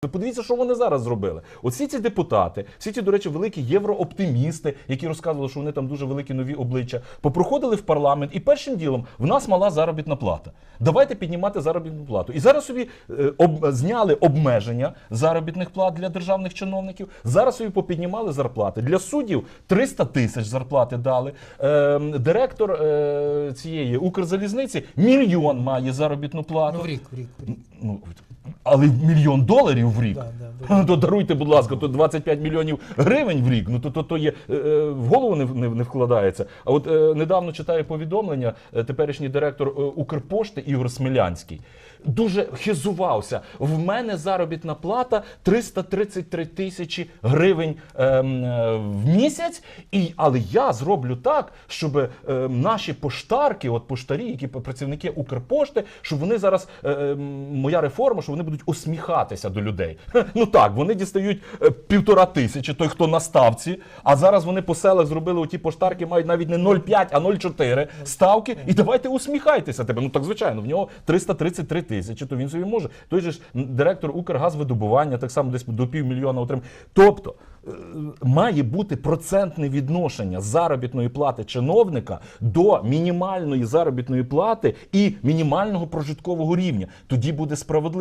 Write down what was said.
Подивіться, що вони зараз зробили. Всі ці депутати, всі ці, до речі, великі єврооптимісти, які розказували, що вони там дуже великі нові обличчя, попроходили в парламент, і першим ділом в нас мала заробітна плата. Давайте піднімати заробітну плату. І зараз собі е, об, зняли обмеження заробітних плат для державних чиновників. Зараз собі попіднімали зарплати. Для суддів 300 тисяч зарплати дали. Е, директор е, цієї Укрзалізниці мільйон має заробітну плату. Ну, в рік, в рік, в рік. Ну, але мільйон доларів в рік. Да, да, да. То даруйте, будь ласка, то 25 мільйонів гривень в рік. Ну то, то, то є е, е, в голову не, не, не вкладається. А от е, недавно читаю повідомлення, е, теперішній директор е, Укрпошти Ігор Смілянський дуже хизувався. В мене заробітна плата 333 тисячі гривень ем, е, в місяць. І, але я зроблю так, щоб е, наші поштарки, от поштарі, які працівники Укрпошти, щоб вони зараз е, е, моя реформа, що вони будуть усміхатися до людей. Ну так, вони дістають е, півтора тисячі, той, хто на ставці. А зараз вони по селах зробили оті поштарки, мають навіть не 0,5, а 0,4 ставки. І давайте усміхайтеся тебе. Ну так звичайно, в нього 333 тисячі, то він собі може. Той же ж директор Укргазвидобування, так само десь до півмільйона отримав. Тобто. Е, Має бути процентне відношення заробітної плати чиновника до мінімальної заробітної плати і мінімального прожиткового рівня. Тоді буде справедливо.